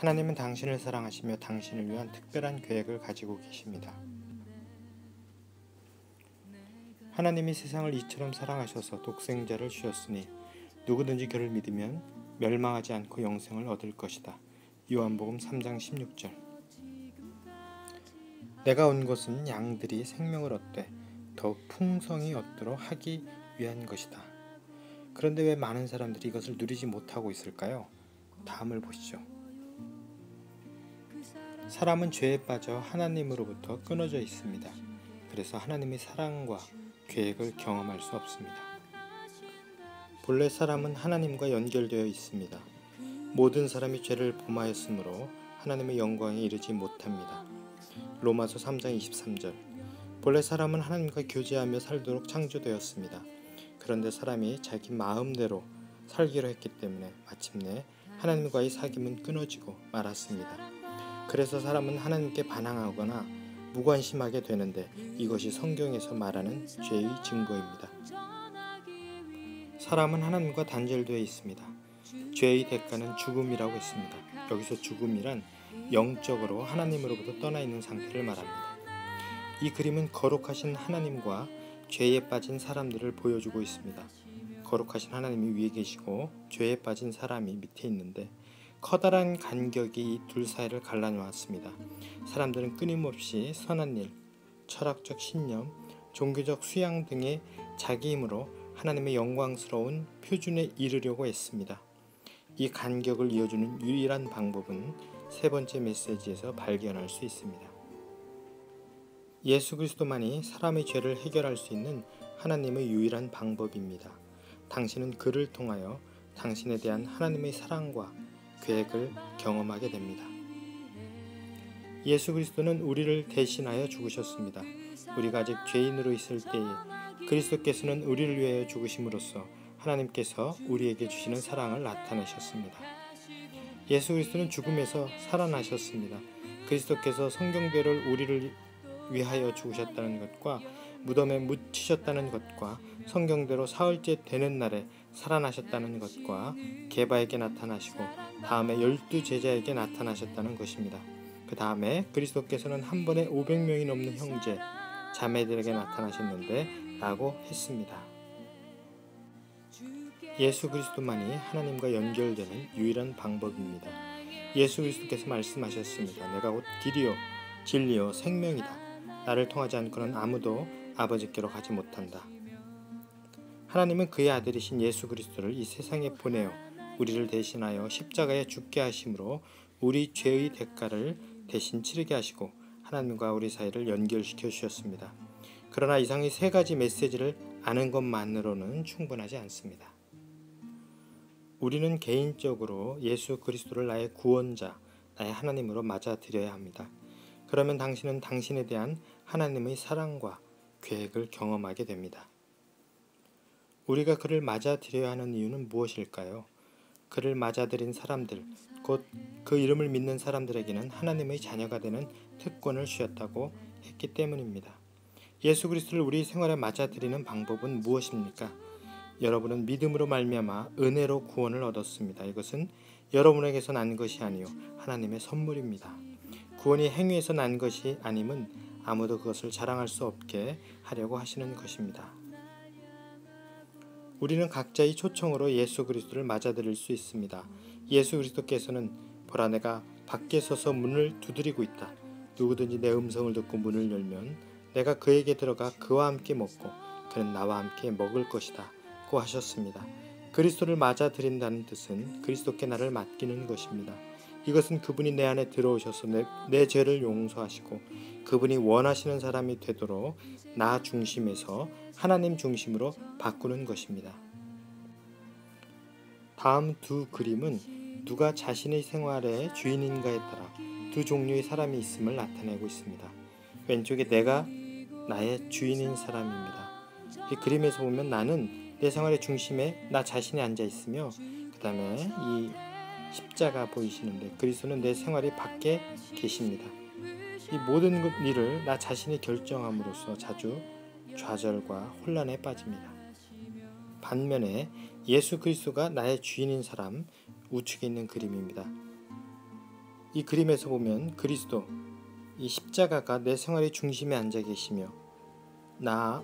하나님은 당신을 사랑하시며 당신을 위한 특별한 계획을 가지고 계십니다. 하나님이 세상을 이처럼 사랑하셔서 독생자를 주셨으니 누구든지 그를 믿으면 멸망하지 않고 영생을 얻을 것이다. 요한복음 3장 16절. 내가 온 것은 양들이 생명을 얻되 더욱 풍성히 얻도록 하기 위한 것이다. 그런데 왜 많은 사람들이 이것을 누리지 못하고 있을까요? 다음을 보시죠. 사람은 죄에 빠져 하나님으로부터 끊어져 있습니다. 그래서 하나님의 사랑과 계획을 경험할 수 없습니다. 본래 사람은 하나님과 연결되어 있습니다. 모든 사람이 죄를 범하였으므로 하나님의 영광에 이르지 못합니다. 로마서 3장 23절 본래 사람은 하나님과 교제하며 살도록 창조되었습니다. 그런데 사람이 자기 마음대로 살기로 했기 때문에 마침내 하나님과의 사귐은 끊어지고 말았습니다. 그래서 사람은 하나님께 반항하거나 무관심하게 되는데 이것이 성경에서 말하는 죄의 증거입니다. 사람은 하나님과 단절되어 있습니다. 죄의 대가는 죽음이라고 했습니다. 여기서 죽음이란 영적으로 하나님으로부터 떠나 있는 상태를 말합니다. 이 그림은 거룩하신 하나님과 죄에 빠진 사람들을 보여주고 있습니다. 거룩하신 하나님이 위에 계시고 죄에 빠진 사람이 밑에 있는데 커다란 간격이 이 둘 사이를 갈라놓았습니다. 사람들은 끊임없이 선한 일, 철학적 신념, 종교적 수양 등의 자기 힘으로 하나님의 영광스러운 표준에 이르려고 했습니다. 이 간격을 이어주는 유일한 방법은 세 번째 메시지에서 발견할 수 있습니다. 예수 그리스도만이 사람의 죄를 해결할 수 있는 하나님의 유일한 방법입니다. 당신은 그를 통하여 당신에 대한 하나님의 사랑과 계획을 경험하게 됩니다. 예수 그리스도는 우리를 대신하여 죽으셨습니다. 우리가 아직 죄인으로 있을 때에 그리스도께서는 우리를 위하여 죽으심으로써 하나님께서 우리에게 주시는 사랑을 나타내셨습니다. 예수 그리스도는 죽음에서 살아나셨습니다. 그리스도께서 성경대로 우리를 위하여 죽으셨다는 것과 무덤에 묻히셨다는 것과 성경대로 사흘째 되는 날에 살아나셨다는 것과 개바에게 나타나시고 다음에 열두 제자에게 나타나셨다는 것입니다. 그 다음에 그리스도께서는 한 번에 500명이 넘는 형제, 자매들에게 나타나셨는데 라고 했습니다. 예수 그리스도만이 하나님과 연결되는 유일한 방법입니다. 예수 그리스도께서 말씀하셨습니다. 내가 곧 길이요 진리요 생명이다. 나를 통하지 않고는 아무도 아버지께로 가지 못한다. 하나님은 그의 아들이신 예수 그리스도를 이 세상에 보내어 우리를 대신하여 십자가에 죽게 하심으로 우리 죄의 대가를 대신 치르게 하시고 하나님과 우리 사이를 연결시켜 주셨습니다. 그러나 이상의 세 가지 메시지를 아는 것만으로는 충분하지 않습니다. 우리는 개인적으로 예수 그리스도를 나의 구원자, 나의 하나님으로 맞아들여야 합니다. 그러면 당신은 당신에 대한 하나님의 사랑과 계획을 경험하게 됩니다. 우리가 그를 맞아들여야 하는 이유는 무엇일까요? 그를 맞아들인 사람들, 곧 그 이름을 믿는 사람들에게는 하나님의 자녀가 되는 특권을 주셨다고 했기 때문입니다. 예수 그리스도를 우리 생활에 맞아들이는 방법은 무엇입니까? 여러분은 믿음으로 말미암아 은혜로 구원을 얻었습니다. 이것은 여러분에게서 난 것이 아니요 하나님의 선물입니다. 구원이 행위에서 난 것이 아님은 아무도 그것을 자랑할 수 없게 하려고 하시는 것입니다. 우리는 각자의 초청으로 예수 그리스도를 맞아들일 수 있습니다. 예수 그리스도께서는 보라 내가 밖에 서서 문을 두드리고 있다. 누구든지 내 음성을 듣고 문을 열면 내가 그에게 들어가 그와 함께 먹고 그는 나와 함께 먹을 것이다. 고 하셨습니다. 그리스도를 맞아들인다는 뜻은 그리스도께 나를 맡기는 것입니다. 이것은 그분이 내 안에 들어오셔서 내, 내 죄를 용서하시고 그분이 원하시는 사람이 되도록 나 중심에서 하나님 중심으로 바꾸는 것입니다. 다음 두 그림은 누가 자신의 생활의 주인인가에 따라 두 종류의 사람이 있음을 나타내고 있습니다. 왼쪽에 내가 나의 주인인 사람입니다. 이 그림에서 보면 나는 내 생활의 중심에 나 자신이 앉아 있으며 그 다음에 이 십자가 보이시는데 그리스도는 내 생활이 밖에 계십니다. 이 모든 일을 나 자신이 결정함으로써 자주 좌절과 혼란에 빠집니다. 반면에 예수 그리스도가 나의 주인인 사람 우측에 있는 그림입니다. 이 그림에서 보면 그리스도 이 십자가가 내 생활의 중심에 앉아 계시며 나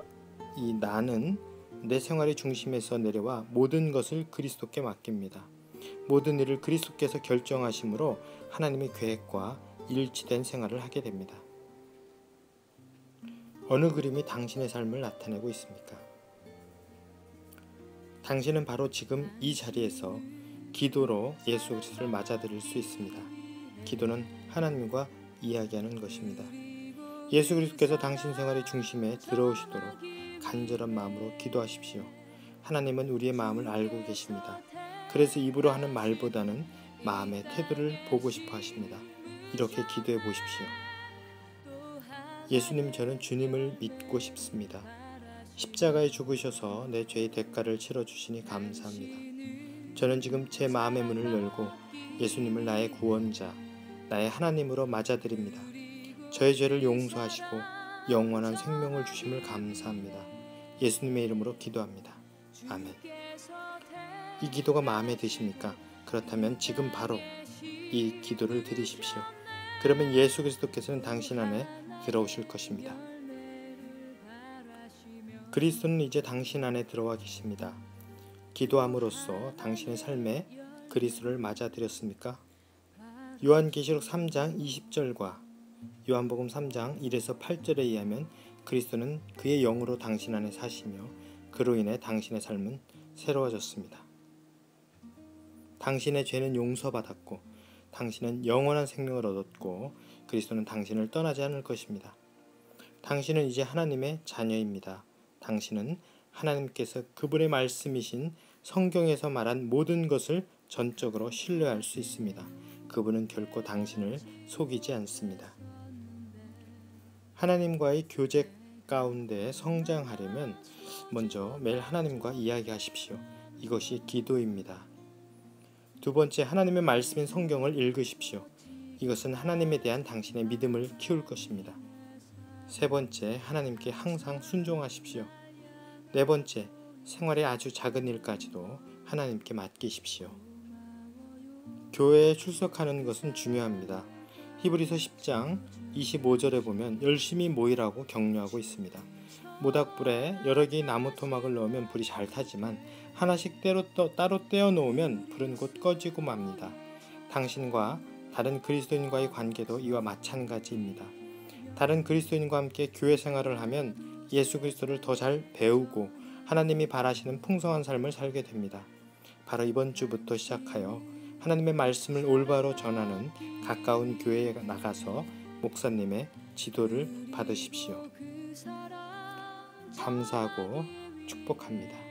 이 나는 내 생활의 중심에서 내려와 모든 것을 그리스도께 맡깁니다. 모든 일을 그리스도께서 결정하심으로 하나님의 계획과 일치된 생활을 하게 됩니다. 어느 그림이 당신의 삶을 나타내고 있습니까? 당신은 바로 지금 이 자리에서 기도로 예수 그리스도를 맞아들일 수 있습니다. 기도는 하나님과 이야기하는 것입니다. 예수 그리스도께서 당신 생활의 중심에 들어오시도록 간절한 마음으로 기도하십시오. 하나님은 우리의 마음을 알고 계십니다. 그래서 입으로 하는 말보다는 마음의 태도를 보고 싶어 하십니다. 이렇게 기도해 보십시오. 예수님 저는 주님을 믿고 싶습니다. 십자가에 죽으셔서 내 죄의 대가를 치러 주시니 감사합니다. 저는 지금 제 마음의 문을 열고 예수님을 나의 구원자, 나의 하나님으로 맞아들입니다. 저의 죄를 용서하시고 영원한 생명을 주심을 감사합니다. 예수님의 이름으로 기도합니다. 아멘. 이 기도가 마음에 드십니까? 그렇다면 지금 바로 이 기도를 드리십시오. 그러면 예수 그리스도께서는 당신 안에 들어오실 것입니다. 그리스도는 이제 당신 안에 들어와 계십니다. 기도함으로써 당신의 삶에 그리스도를 맞아들였습니까? 요한계시록 3장 20절과 요한복음 3장 1에서 8절에 의하면 그리스도는 그의 영으로 당신 안에 사시며 그로 인해 당신의 삶은 새로워졌습니다. 당신의 죄는 용서받았고 당신은 영원한 생명을 얻었고 그리스도는 당신을 떠나지 않을 것입니다. 당신은 이제 하나님의 자녀입니다. 당신은 하나님께서 그분의 말씀이신 성경에서 말한 모든 것을 전적으로 신뢰할 수 있습니다. 그분은 결코 당신을 속이지 않습니다. 하나님과의 교제 가운데 성장하려면 먼저 매일 하나님과 이야기하십시오. 이것이 기도입니다. 두 번째, 하나님의 말씀인 성경을 읽으십시오. 이것은 하나님에 대한 당신의 믿음을 키울 것입니다. 세 번째, 하나님께 항상 순종하십시오. 네 번째, 생활의 아주 작은 일까지도 하나님께 맡기십시오. 교회에 출석하는 것은 중요합니다. 히브리서 10장 25절에 보면 열심히 모이라고 격려하고 있습니다. 모닥불에 여러 개의 나무 토막을 넣으면 불이 잘 타지만 하나씩 따로, 따로 떼어 놓으면 불은 곧 꺼지고 맙니다. 당신과 다른 그리스도인과의 관계도 이와 마찬가지입니다. 다른 그리스도인과 함께 교회 생활을 하면 예수 그리스도를 더 잘 배우고 하나님이 바라시는 풍성한 삶을 살게 됩니다. 바로 이번 주부터 시작하여 하나님의 말씀을 올바로 전하는 가까운 교회에 나가서 목사님의 지도를 받으십시오. 감사하고 축복합니다.